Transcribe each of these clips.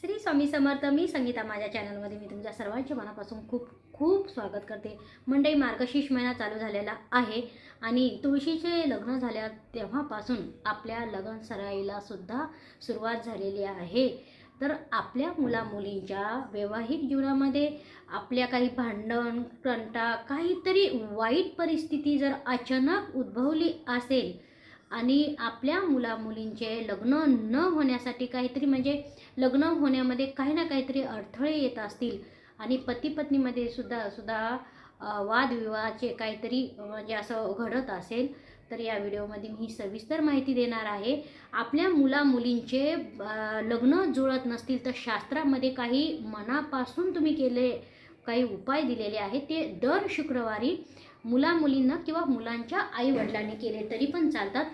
श्री स्वामी समर्थ मी संगीता. माझ्या चॅनलमध्ये मी तुमच्या सर्वांचे मनापासून खूप खूप स्वागत करते. मंडई मार्गशीर्ष महिना चालू झालेला आहे आणि तुळशीचे लग्न झाल्या तेव्हापासून आपल्या लग्न सराईला सुद्धा सुरुवात झालेली आहे. तर आपल्या मुलामुलींच्या वैवाहिक जीवनामध्ये आपल्या काही भांडण कंटा काहीतरी वाईट परिस्थिती जर अचानक उद्भवली असेल आणि आपल्या मुलामुलींचे लग्न न होण्यासाठी काहीतरी म्हणजे लग्न होण्यामध्ये काही ना काहीतरी अडथळे येत असतील. आणि पती पत्नीमध्ये सुद्धा सुद्धा वादविवाहाचे काहीतरी म्हणजे असं घडत असेल तर या व्हिडिओमध्ये मी सविस्तर माहिती देणार आहे. आपल्या मुलामुलींचे लग्न जुळत नसतील तर शास्त्रामध्ये काही मनापासून तुम्ही केले काही उपाय दिलेले आहेत. ते दर शुक्रवारी मुलामुलींना किंवा मुलांच्या आईवडिलांनी केले तरी पण चालतात.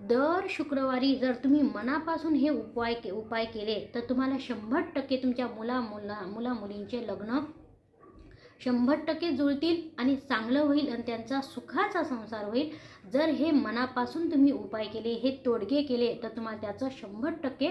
दर शुक्रवारी जर तुम्ही मनापासून हे उपाय के उपाय केले तर तुम्हाला शंभर टक्के तुमच्या मुला मुला मुलामुलींचे लग्न शंभर टक्के जुळतील आणि चांगलं होईल आणि त्यांचा सुखाचा संसार होईल. जर हे मनापासून तुम्ही उपाय केले हे तोडगे केले तर तुम्हाला त्याचं शंभर टक्के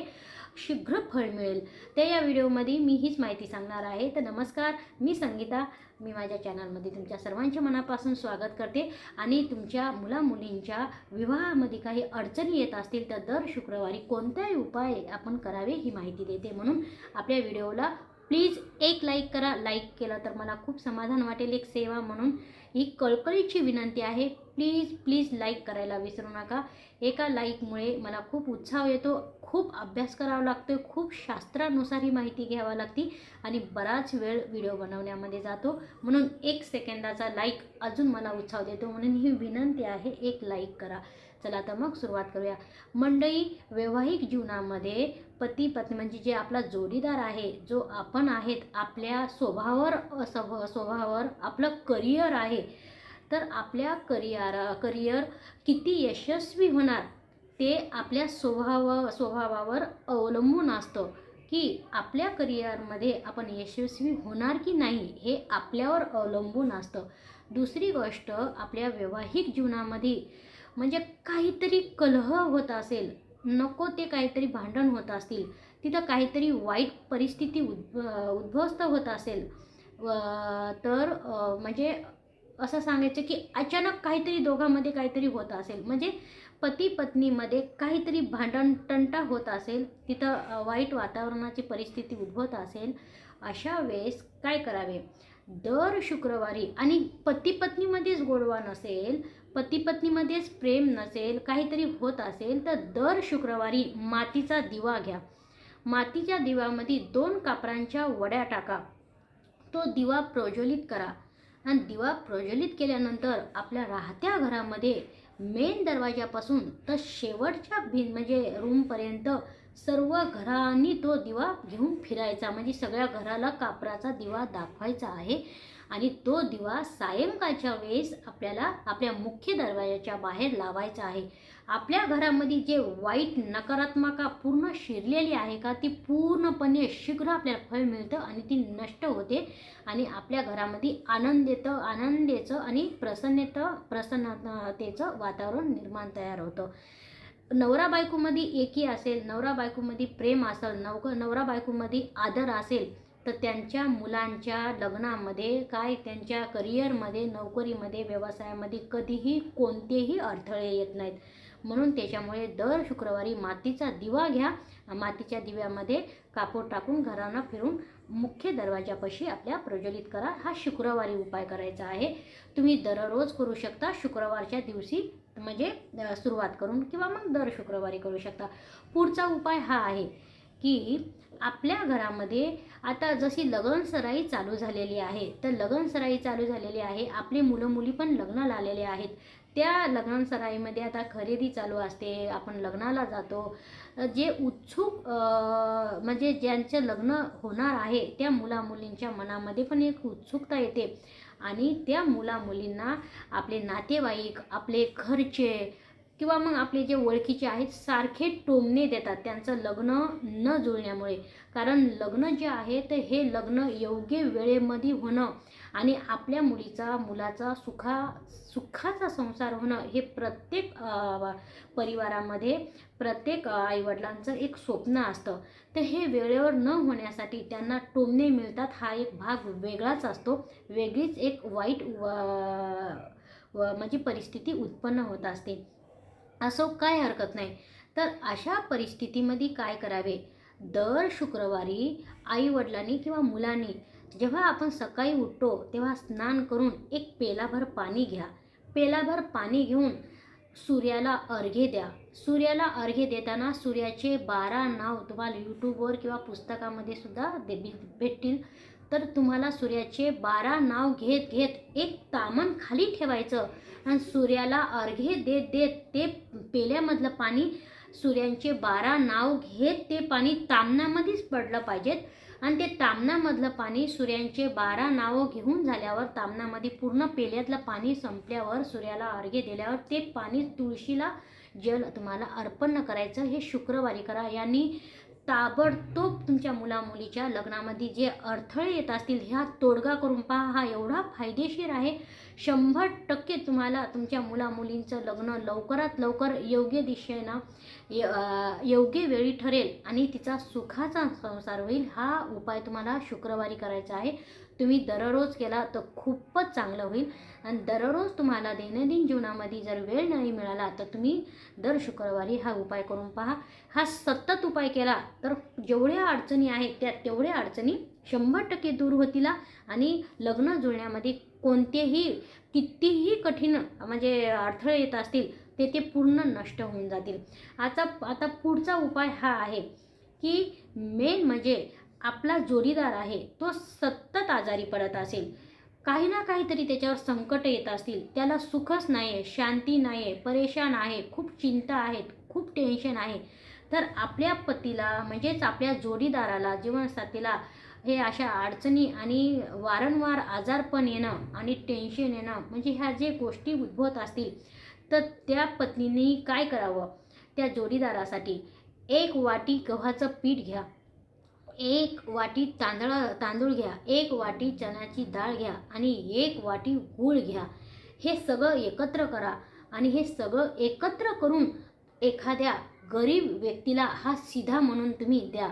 शीघ्र फळ मिळेल. तर या व्हिडिओमध्ये मी हीच माहिती सांगणार आहे. तर नमस्कार मी संगीता. मी माझ्या चॅनलमध्ये तुमच्या सर्वांच्या मनापासून स्वागत करते आणि तुमच्या मुलामुलींच्या विवाहामध्ये काही अडचणी येत असतील तर दर शुक्रवारी कोणताही उपाय आपण करावे ही माहिती देते म्हणून आपल्या व्हिडिओला प्लीज एक लाईक करा. लाईक केलं तर मला खूप समाधान वाटेल. एक सेवा म्हणून. ही कळकळीची विनंती आहे. प्लीज प्लीज लाईक करायला विसरू नका. एका लाईकमुळे मला खूप उत्साह येतो खूप अभ्यास करावा लागतो खूप शास्त्रानुसार ही माहिती घ्यावी लागती आणि बराच वेळ व्हिडिओ बनवण्यामध्ये जातो. म्हणून एक सेकंदाचा लाईक अजून मला उत्साह देतो. म्हणून ही विनंती आहे एक लाईक करा. चला तर मग सुरुवात करूया. मंडळी वैवाहिक जीवनामध्ये पती पत्नी म्हणजे जे आपला जोडीदार आहे जो आपण आहेत आपल्या स्वभावावर स्वभावावर आपलं करिअर आहे तर आपल्या करिअर करिअर किती यशस्वी होणार ते आपल्या स्वभाव स्वभावावर अवलंबून असतं की आपल्या करिअरमध्ये आपण यशस्वी होणार की नाही हे आपल्यावर अवलंबून असतं. दुसरी गोष्ट आपल्या वैवाहिक जीवनामध्ये म्हणजे काहीतरी कलह होत असेल नको ते काहीतरी भांडण होत असतील तिथं काहीतरी वाईट परिस्थिती उद्भ उद्ध्वस्त होत असेल व- तर म्हणजे असं सांगायचं की अचानक काहीतरी दोघांमध्ये काहीतरी होत असेल. म्हणजे पती पत्नीमध्ये काहीतरी भांडण तंटा होत असेल तिथं वाईट वातावरणाची परिस्थिती उद्भवत असेल अशा वेळेस काय करावे? दर शुक्रवारी आणि पती पत्नीमध्येच गोडवा नसेल पती पत्नीमध्येच प्रेम नसेल काहीतरी होत असेल तर दर शुक्रवारी मातीचा दिवा घ्या. मातीच्या दिव्यामध्ये दोन कापरांच्या वड्या टाका. तो दिवा प्रज्वलित करा. आणि दिवा प्रज्वलित केल्यानंतर आपल्या राहत्या घरामध्ये मेन दरवाजापासून तर शेवटच्या भिन म्हणजे रूमपर्यंत सर्व घरांनी तो दिवा घेऊन फिरायचा. म्हणजे सगळ्या घराला कापराचा दिवा दाखवायचा आहे. आणि तो दिवा सायंकाळच्या वेळेस आपल्याला आपल्या मुख्य दरवाजाच्या बाहेर लावायचा आहे. आपल्या घरामध्ये जे वाईट नकारात्मका पूर्ण शिरलेली आहे का ती पूर्णपणे शीघ्र आपल्याला फळ मिळतं आणि ती नष्ट होते आणि आपल्या घरामध्ये आनंद येतं आनंदेचं आणि प्रसन्नता प्रसन्नतेचं वातावरण निर्माण तयार होतं. नवरा बायकोमध्ये एकी असेल नवरा बायकोमध्ये प्रेम असेल नव नवरा बायकोमध्ये आदर असेल तर त्यांच्या मुलांच्या लग्नामध्ये काय त्यांच्या करिअरमध्ये नोकरीमध्ये व्यवसायामध्ये कधीही कोणतेही अडथळे येत नाहीत. म्हणून त्याच्यामुळे दर शुक्रवारी मातीचा दिवा घ्या. मातीच्या दिव्यामध्ये कापूर टाकून घरांना फिरून मुख्य दरवाजापाशी आपल्या प्रज्वलित करा. हा शुक्रवारी उपाय करायचा आहे. तुम्ही दररोज करू शकता. शुक्रवारच्या दिवशी म्हणजे सुरुवात करून किंवा मग दर शुक्रवारी करू शकता. पुढचा उपाय हा आहे की आपल्या घरामध्ये आता जशी लगनसराई चालू झालेली आहे तर लगनसराई चालू झालेली आहे. आपले मुलं मुली पण लग्नाला आलेले आहेत. त्या लग्नसराईमध्ये आता खरेदी चालू असते आपण लग्नाला जातो. जे उत्सुक म्हणजे ज्यांचं लग्न होणार आहे त्या मुलामुलींच्या मनामध्ये पण एक उत्सुकता येते. आणि त्या मुलामुलींना आपले नातेवाईक आपले घरचे किंवा मग आपले जे ओळखीचे आहेत सारखे टोमणे देतात त्यांचं लग्न न जुळण्यामुळे. कारण लग्न जे आहे तर हे लग्न योग्य वेळेमध्ये होणं आणि आपल्या मुलीचा मुलाचा सुखा सुखाचा संसार होणं हे प्रत्येक परिवारामध्ये प्रत्येक आईवडिलांचं एक स्वप्न असतं. तर हे वेळेवर न होण्यासाठी त्यांना टोमणे मिळतात हा एक भाग वेगळाच असतो. वेगळीच एक वाईट व- वा, म्हणजे परिस्थिती उत्पन्न होत असते. असो काय हरकत नाही. तर अशा परिस्थितीमध्ये काय करावे? दर शुक्रवारी आईवडिलांनी किंवा मुलांनी जेव्हा आपण सकाळी उठतो तेव्हा स्नान करून एक पेलाभर पाणी घ्या. पेलाभर पाणी घेऊन सूर्याला अर्घ्य द्या. सूर्याला अर्घ्य देताना सूर्याचे बारा नाव तुम्हाला यूट्यूबवर किंवा पुस्तकामध्ये सुद्धा दे भेटतील. तर तुम्हाला सूर्याचे बारा नाव घेत घेत एक तामण खाली ठेवायचं आणि सूर्याला अर्घ्य देत देत ते पेल्यामधलं पाणी सूर्यांचे बारा नाव घेत ते पाणी तामणामध्येच पडलं पाहिजेत. आणि ते तामणामधलं पाणी सूर्यांचे बारा नावं घेऊन झाल्यावर तामणामध्ये पूर्ण पेल्यातलं पाणी संपल्यावर सूर्याला अर्घ्य दिल्यावर ते पाणी तुळशीला जल तुम्हाला अर्पण करायचं हे शुक्रवारी करा. यांनी ताबडतोब तुमच्या मुलामुलीच्या लग्नामध्ये जे अडथळे येत असतील ह्या तोडगा करून पहा. हा एवढा फायदेशीर आहे. शंभर टक्के तुम्हाला तुमच्या मुलामुलींचं लग्न लवकरात लवकर योग्य दिशेनं य- योग्य वेळी ठरेल आणि तिचा सुखाचा संसार होईल. हा उपाय तुम्हाला शुक्रवारी करायचा आहे. तुम्ही दररोज केला तर खूपच चांगलं होईल. आणि दररोज तुम्हाला दैनंदिन जीवनामध्ये जर वेळ नाही मिळाला तर तुम्ही दर शुक्रवारी हा उपाय करून पहा. हा सतत उपाय केला तर जेवढ्या अडचणी आहेत त्या तेवढ्या अडचणी शंभर टक्के दूर होतील आणि लग्न जुळण्यामध्ये कोणतेही कितीही कठीण म्हणजे अडथळे येत असतील ते ते पूर्ण नष्ट होऊन जातील. आता आता पुढचा उपाय हा आहे की मेन म्हणजे आपला जोडीदार आहे तो सतत आजारी पडत असेल. काही ना काहीतरी त्याच्यावर संकट येत असतील. त्याला सुखच नाही आहे शांती नाही आहे परेशान आहे खूप चिंता आहेत खूप टेन्शन आहे. तर आपल्या पतीला म्हणजेच आपल्या जोडीदाराला जीवनसाथीला हे अशा अडचणी आणि वारंवार आजारपण येणं आणि टेन्शन येणं म्हणजे ह्या जे गोष्टी उद्भवत असतील तर त्या पत्नीने काय करावं? त्या जोडीदारासाठी एक वाटी गव्हाचं पीठ घ्या. एक वाटी तांदळ तांदूळ घ्या एक वाटी चण्याची डाळ घ्या आणि एक वाटी गूळ घ्या. हे सगळं एकत्र करा आणि हे सगळं एकत्र करून एखाद्या गरीब व्यक्तीला हा सिधा म्हणून तुम्ही द्या.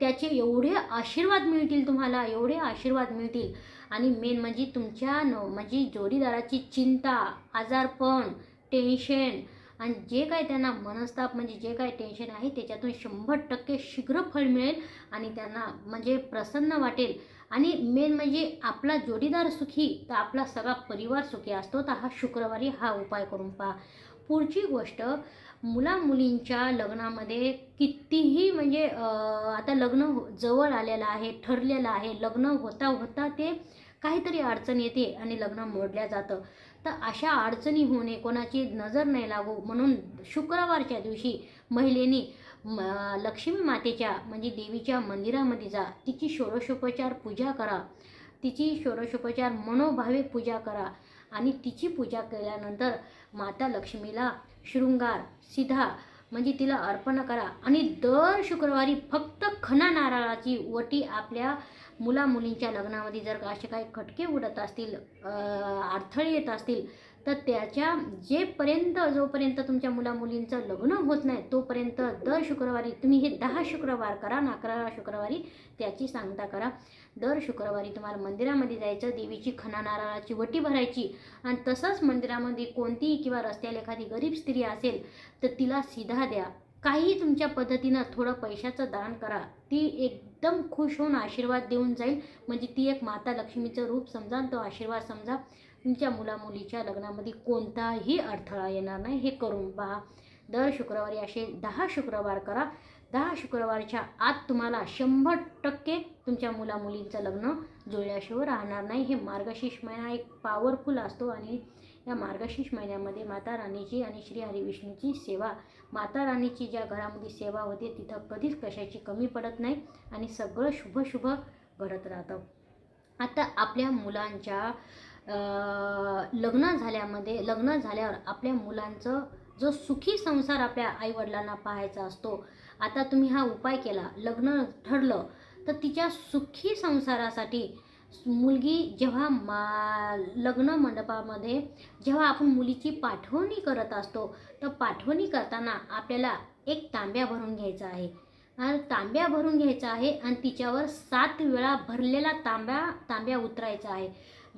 त्याचे एवढे आशीर्वाद मिळतील तुम्हाला एवढे आशीर्वाद मिळतील. आणि मेन म्हणजे तुमच्या न म्हणजे जोडीदाराची चिंता आजारपण टेन्शन आणि जे काय त्यांना मनस्ताप म्हणजे जे काय टेन्शन आहे त्याच्यातून शंभर टक्के शीघ्र फळ मिळेल आणि त्यांना म्हणजे प्रसन्न वाटेल. आणि मेन म्हणजे आपला जोडीदार सुखी तर आपला सगळा परिवार सुखी असतो. तर हा शुक्रवारी हा उपाय करून पहा. पुढची गोष्ट मुला मुलींच्या लग्नामध्ये कितीही म्हणजे आता लग्न हो- जवळ आलेलं आहे ठरलेलं आहे लग्न होता होता ते काहीतरी अडचण येते आणि लग्न मोडल्या जातं. तर अशा अडचणी होऊ नये कोणाची नजर नाही लागू. म्हणून शुक्रवारच्या दिवशी महिलेने म लक्ष्मी मातेच्या म्हणजे देवीच्या मंदिरामध्ये जा. तिची षोडशोपचार पूजा करा. तिची षोडशोपचार मनोभावे पूजा करा. आणि तिची पूजा केल्यानंतर माता लक्ष्मीला शृंगार सिधा म्हणजे तिला अर्पण करा. आणि दर शुक्रवारी फक्त खना नारळाची वटी आपल्या मुला मुलींच्या लग्नामध्ये जर असे काही खटके उडत असतील अडथळे येत असतील तर त्याच्या जेपर्यंत जोपर्यंत तुमच्या मुला मुलींचं लग्न होत नाही तोपर्यंत दर शुक्रवारी तुम्ही हे दहा शुक्रवार करा ना अकरा शुक्रवारी त्याची सांगता करा. दर शुक्रवारी तुम्हाला मंदिरामध्ये जायचं देवीची खना नारळाची वटी भरायची आणि तसंच मंदिरामध्ये कोणतीही किंवा रस्त्याला एखादी गरीब स्त्री असेल तर तिला सिधा द्या. काही तुमच्या पद्धतीनं थोडं पैशाचं दान करा. ती एकदम खुश होऊन आशीर्वाद देऊन जाईल. म्हणजे ती एक माता लक्ष्मीचं रूप समजा आणि तो आशीर्वाद समजा. तुमच्या मुलामुलीच्या लग्नामध्ये कोणताही अडथळा येणार नाही. हे करून पहा. दर शुक्रवारी असे दहा शुक्रवार करा. दहा शुक्रवारच्या आत तुम्हाला शंभर टक्के तुमच्या मुलामुलींचं लग्न जुळल्याशिवाय राहणार नाही. हे मार्गशीर्ष महिना एक पॉवरफुल असतो आणि या मार्गशीर्ष महिन्यामध्ये माता राणीची आणि श्री हरिविष्णूची सेवा. माता राणीची ज्या घरामध्ये सेवा होते तिथं कधीच कशाची कमी पडत नाही आणि सगळं शुभ शुभ घडत राहतं. आता आपल्या मुलांच्या लग्न झाल्यामध्ये लग्न झाल्यावर आपल्या मुलांचं जो सुखी संसार आपल्या आईवडिलांना पाहायचा असतो आता तुम्ही हा उपाय केला लग्न ठरलं तर तिच्या सुखी संसारासाठी मुलगी जेव्हा मा लग्न मंडपामध्ये जेव्हा आपण मुलीची पाठवणी करत असतो तर पाठवणी करताना आपल्याला एक तांब्या भरून घ्यायचा आहे. आणि तांब्या भरून घ्यायचा आहे आणि तिच्यावर सात वेळा भरलेला तांब्या तांब्या उतरायचा आहे.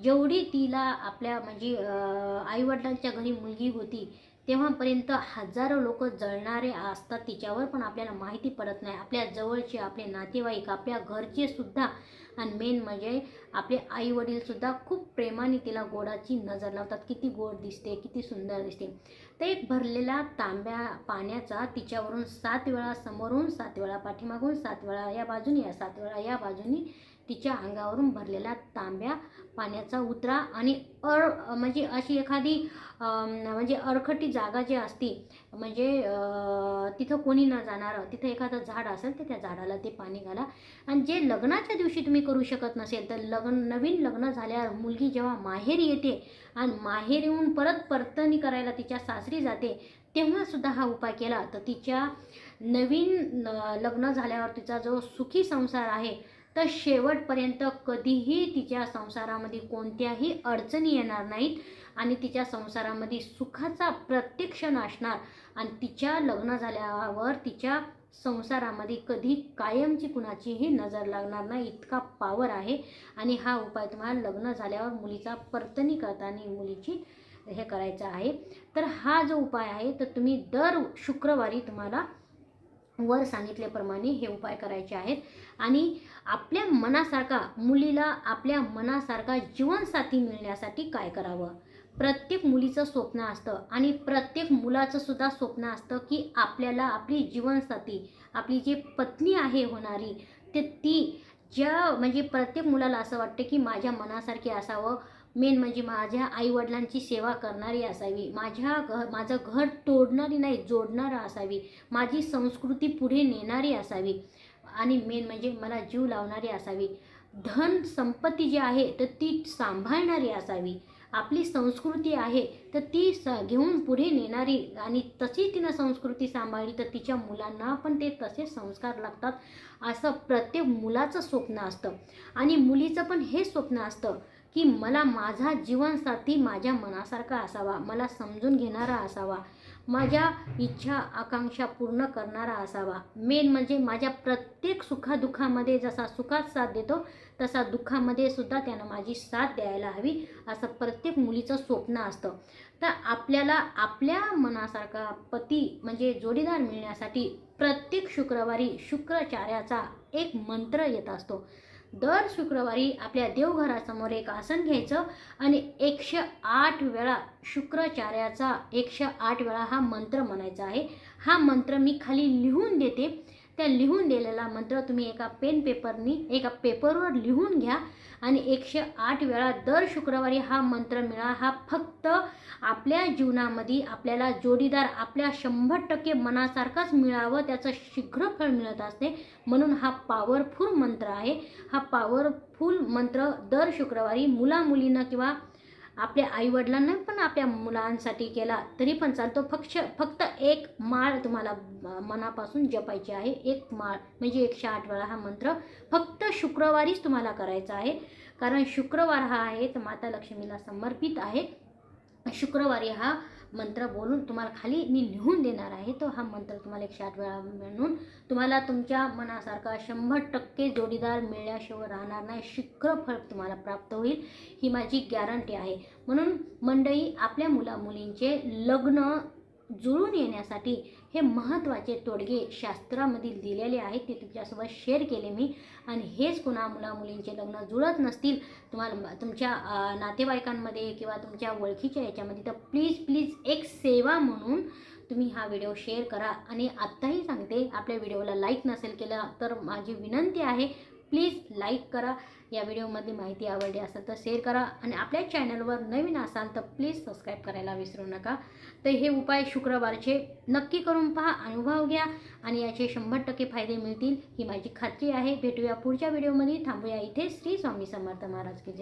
जेवढी तिला आपल्या म्हणजे आईवडिलांच्या घरी मुलगी होती तेव्हापर्यंत हजारो लोक जळणारे असतात. तिच्यावर पण आपल्याला माहिती पडत नाही. आपल्या जवळचे आपले नातेवाईक आपल्या घरचे सुद्धा आणि मेन म्हणजे आपले आई वडीलसुद्धा खूप प्रेमाने तिला गोडाची नजर लावतात. किती गोड दिसते किती सुंदर दिसते. तर एक भरलेला तांब्या पाण्याचा तिच्यावरून सात वेळा समोरून सात वेळा पाठीमागून सात वेळा या बाजूनी या सात वेळा या बाजूनी तिच्या अंगावरून भरलेला तांब्या पाण्याचा उतरा आणि अर म्हणजे अशी एखादी म्हणजे अरखटी जागा जी असते म्हणजे तिथं कोणी न जाणारं तिथं एखादं झाड असेल तर त्या झाडाला ते पाणी घाला. आणि जे लग्नाच्या दिवशी तुम्ही करू शकत नसेल तर लग्न नवीन लग्न झाल्यावर मुलगी जेव्हा माहेर येते आणि माहेर येऊन परत परतणी करायला तिच्या सासरी जाते तेव्हासुद्धा हा उपाय केला. तर तिच्या नवीन लग्न झाल्यावर तिचा जो सुखी संसार आहे तर शेवटपर्यंत कधीही तिच्या संसारामध्ये कोणत्याही अडचणी येणार नाहीत आणि तिच्या संसारामध्ये सुखाचा प्रत्येक क्षण असणार आणि तिच्या लग्न झाल्यावर तिच्या संसारामध्ये कधी कायमची कुणाचीही नजर लागणार नाही इतका पावर आहे. आणि हा उपाय तुम्हाला लग्न झाल्यावर मुलीचा परतणी करताना मुलीची हे करायचं आहे. तर हा जो उपाय आहे तर तुम्ही दर शुक्रवारी तुम्हाला वर सांगितल्याप्रमाणे हे उपाय करायचे आहेत. आणि आपल्या मनासारखा मुलीला आपल्या मनासारखा जीवनसाथी मिळण्यासाठी काय करावं? प्रत्येक मुलीचं स्वप्न असतं आणि प्रत्येक मुलाचं सुद्धा स्वप्न असतं की आपल्याला आपली जीवनसाथी आपली जी पत्नी आहे होणारी ते ती ज्या म्हणजे प्रत्येक मुलाला असं वाटतं की माझ्या मनासारखी असावं. मेन म्हणजे माझ्या आईवडिलांची सेवा करणारी असावी. माझ्या घ माझं घर तोडणारी नाही जोडणारं असावी. माझी संस्कृती पुढे नेणारी असावी. आणि मेन म्हणजे मला जीव लावणारी असावी. धन संपत्ती जी आहे तर ती सांभाळणारी असावी. आपली संस्कृती आहे तर ती स घेऊन पुढे नेणारी आणि तशी तिनं संस्कृती सांभाळली तर तिच्या मुलांना पण ते तसे संस्कार लागतात असं प्रत्येक मुलाचं स्वप्न असतं. आणि मुलीचं पण हे स्वप्न असतं की मला माझा जीवनसाथी माझ्या मनासारखा असावा मला समजून घेणारा असावा माझ्या इच्छा आकांक्षा पूर्ण करणारा असावा. मेन म्हणजे माझ्या प्रत्येक सुखादुःखामध्ये जसा सुखात साथ देतो तसा दुःखामध्ये सुद्धा त्यानं माझी साथ द्यायला हवी असं प्रत्येक मुलीचं स्वप्न असतं. तर आपल्याला आपल्या मनासारखा पती म्हणजे जोडीदार मिळण्यासाठी प्रत्येक शुक्रवारी शुक्रचार्याचा एक मंत्र येत असतो. दर शुक्रवारी आपल्या देवघरासमोर एक आसन घ्यायचं आणि एकशे आठ वेळा शुक्राचार्याचा एकशे आठ वेळा हा मंत्र म्हणायचा आहे. हा मंत्र मी खाली लिहून देते. त्या लिहून दिलेला मंत्र तुम्ही एका पेन पेपरनी एका पेपरवर लिहून घ्या. आणि एकशे आठ वेळा दर शुक्रवारी हा मंत्र मिळा. हा फक्त आपल्या जीवनामध्ये आपल्याला जोडीदार आपल्या शंभर टक्के मनासारखाच मिळावं त्याचं शीघ्र फळ मिळत असते. म्हणून हा पॉवरफुल मंत्र आहे. हा पॉवरफुल मंत्र दर शुक्रवारी मुलामुलींना किंवा आपल्या आईवडिलांना पण आपल्या मुलांसाठी केला तरी पण चालतो. फक्त फक्त एक माळ तुम्हाला मनापासून जपायची आहे. एक माळ म्हणजे एकशे आठ वेळा हा मंत्र फक्त शुक्रवारीच तुम्हाला करायचा आहे. कारण शुक्रवार हा आहे तर माता लक्ष्मीला समर्पित आहे. शुक्रवारी हा मंत्र बोलून तुम्हाला खाली मी लिहून देणार आहे. तो हा मंत्र तुम्हाला एकशे आठ वेळा म्हणून तुम्हाला तुमच्या मनासारखा शंभर टक्के जोडीदार मिळल्याशिवाय राहणार नाही. शीघ्र फळ तुम्हाला प्राप्त होईल. ही माझी गॅरंटी आहे. म्हणून मंडळी आपल्या मुला मुलींचे लग्न जुळून येण्यासाठी हे महत्त्वाचे तोडगे शास्त्रामधील दिलेले आहेत ते तुमच्यासोबत शेअर केले मी. आणि हेच पुन्हा मुला मुलींचे लग्न जुळत नसतील तुम्हाला तुमच्या नातेवाईकांमध्ये किंवा तुमच्या ओळखीच्या याच्यामध्ये तर प्लीज प्लीज एक सेवा म्हणून तुम्ही हा व्हिडिओ शेअर करा. आणि आत्ताही सांगते आपल्या व्हिडिओला लाईक नसेल केलं तर माझी विनंती आहे प्लीज लाईक करा. या व्हिडिओमध्ये माहिती आवडली असेल तर शेअर करा आणि आपल्या चॅनलवर नवीन असाल तर प्लीज सबस्क्राईब करायला विसरू नका. तर हे उपाय शुक्रवारचे नक्की करून पहा अनुभव घ्या आणि याचे शंभर टक्के फायदे मिळतील ही माझी खात्री आहे. भेटूया पुढच्या व्हिडिओमध्ये. थांबूया इथे. श्री स्वामी समर्थ महाराज की